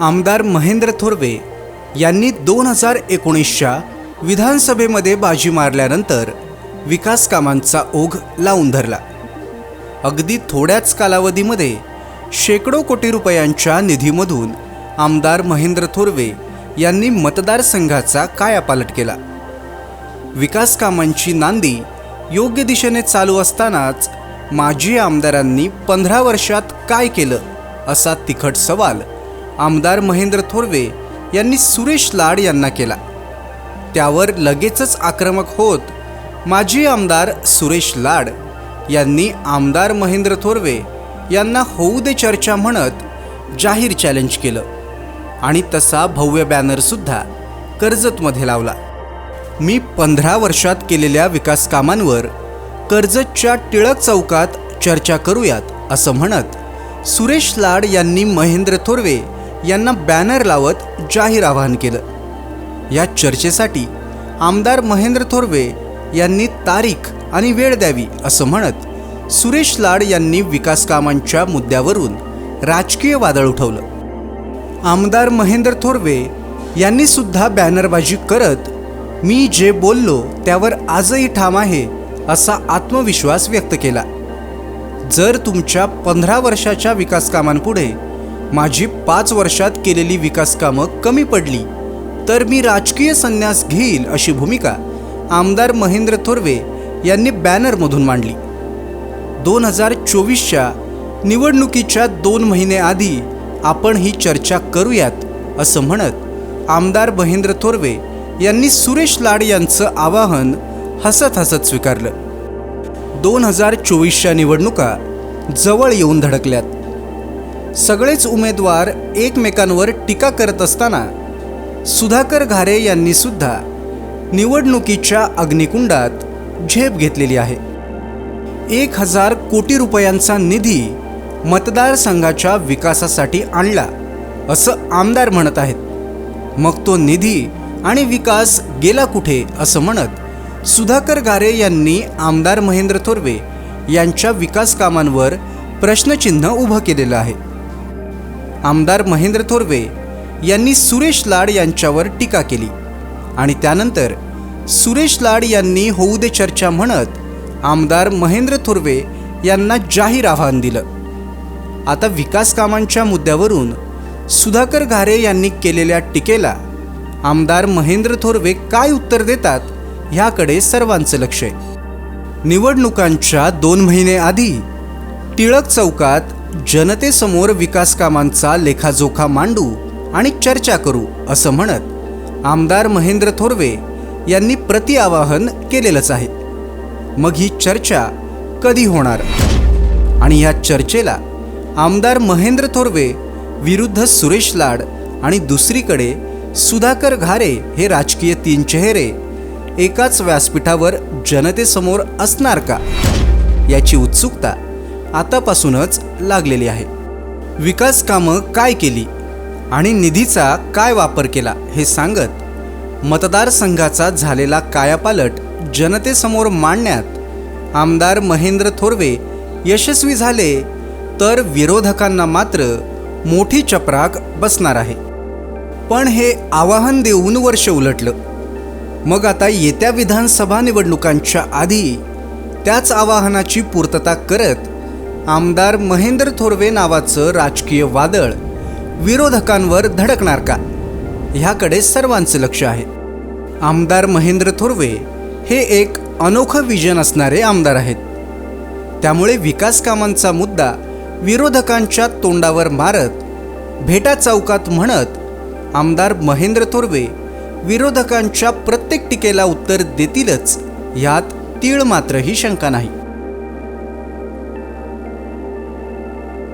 आमदार महेंद्र थोरवे यांनी दोन हजार एकोणीसच्या विधानसभेमध्ये बाजी मारल्यानंतर विकास कामांचा ओघ लावून धरला. अगदी थोड्याच कालावधीमध्ये शेकडो कोटी रुपयांच्या निधीमधून आमदार महेंद्र थोरवे यांनी मतदारसंघाचा कायापालट केला. विकास कामांची नांदी योग्य दिशेने चालू असतानाच माजी आमदारांनी पंधरा वर्षात काय केलं असा तिखट सवाल आमदार महेंद्र थोरवे यांनी सुरेश लाड यांना केला. त्यावर लगेचच आक्रमक होत माजी आमदार सुरेश लाड यांनी आमदार महेंद्र थोरवे यांना होऊ दे चर्चा म्हणत जाहीर चॅलेंज केलं. आणि तसा भव्य बॅनरसुद्धा कर्जतमध्ये लावला. मी पंधरा वर्षात केलेल्या विकासकामांवर कर्जतच्या टिळक चौकात चर्चा करूयात असं म्हणत सुरेश लाड यांनी महेंद्र थोरवे यांना बॅनर लावत जाहीर आवाहन केलं. या चर्चेसाठी आमदार महेंद्र थोरवे यांनी तारीख आणि वेळ द्यावी असं म्हणत सुरेश लाड यांनी विकास कामांच्या मुद्द्यावरून राजकीय वादळ उठवलं. आमदार महेंद्र थोरवे यांनी सुद्धा बॅनरबाजी करत मी जे बोललो त्यावर आजही ठाम आहे असा आत्मविश्वास व्यक्त केला. जर तुमच्या पंधरा वर्षाच्या विकासकामांपुढे माझी पाच वर्षात केलेली विकास कामं कमी पडली तर मी राजकीय संन्यास घेईल अशी भूमिका आमदार महेंद्र थोरवे यांनी बॅनरमधून मांडली. दोन हजार चोवीसच्या निवडणुकीच्या दोन महिने आधी आपण ही चर्चा करूयात असं म्हणत आमदार महेंद्र थोरवे यांनी सुरेश लाड यांचं आवाहन हसत हसत स्वीकारलं. दोन हजार चोवीसच्या निवडणुका जवळ येऊन धडकल्यात. सगळेच उमेदवार एकमेकांवर टीका करत असताना सुधाकर घारे यांनी सुद्धा निवडणुकीच्या अग्निकुंडात झेप घेतलेली आहे. एक हजार कोटी रुपयांचा निधी मतदारसंघाच्या विकासासाठी आणला असं आमदार म्हणत आहेत. मग तो निधी आणि विकास गेला कुठे असं म्हणत सुधाकर गारे यांनी आमदार महेंद्र थोरवे यांच्या विकास कामांवर प्रश्नचिन्ह उभं केलेलं आहे. आमदार महेंद्र थोरवे यांनी सुरेश लाड यांच्यावर टीका केली. आणि त्यानंतर सुरेश लाड यांनी होऊ दे चर्चा म्हणत आमदार महेंद्र थोरवे यांना जाहीर आव्हान दिलं. आता विकास कामांच्या मुद्द्यावरून सुधाकर घारे यांनी केलेल्या टीकेला आमदार महेंद्र थोरवे काय उत्तर देतात ह्याकडे सर्वांचं लक्ष आहे. निवडणुकांच्या दोन महिने आधी टिळक चौकात जनतेसमोर विकास कामांचा लेखाजोखा मांडू आणि चर्चा करू असं म्हणत आमदार महेंद्र थोरवे यांनी प्रति आवाहन केलेलंच आहे. मग ही चर्चा कधी होणार? आणि या चर्चेला आमदार महेंद्र थोरवे विरुद्ध सुरेश लाड आणि दुसरीकडे सुधाकर घारे हे राजकीय तीन चेहरे एकाच व्यासपीठावर जनतेसमोर असणार का? याची उत्सुकता आतापासूनच लागलेली आहे. विकास कामं काय केली आणि निधीचा काय वापर केला हे सांगत मतदारसंघाचा झालेला कायापालट जनतेसमोर मांडण्यात आमदार महेंद्र थोरवे यशस्वी झाले तर विरोधकांना मात्र मोठी चपराक बसणार आहे. पण हे आवाहन देऊन वर्ष उलटलं. मग आता येत्या विधानसभा निवडणुकांच्या आधी त्याच आवाहनाची पूर्तता करत आमदार महेंद्र थोरवे नावाचं राजकीय वादळ विरोधकांवर धडकणार का? ह्याकडे सर्वांचं लक्ष आहे. आमदार महेंद्र थोरवे हे एक अनोखं विजन असणारे आमदार आहेत. त्यामुळे विकास कामांचा मुद्दा विरोधकांच्या तोंडावर मारत भेटा चौकात म्हणत आमदार महेंद्र थोरवे विरोधकांच्या प्रत्येक टीकेला उत्तर देतीलच यात तीळ मात्रही शंका नाही.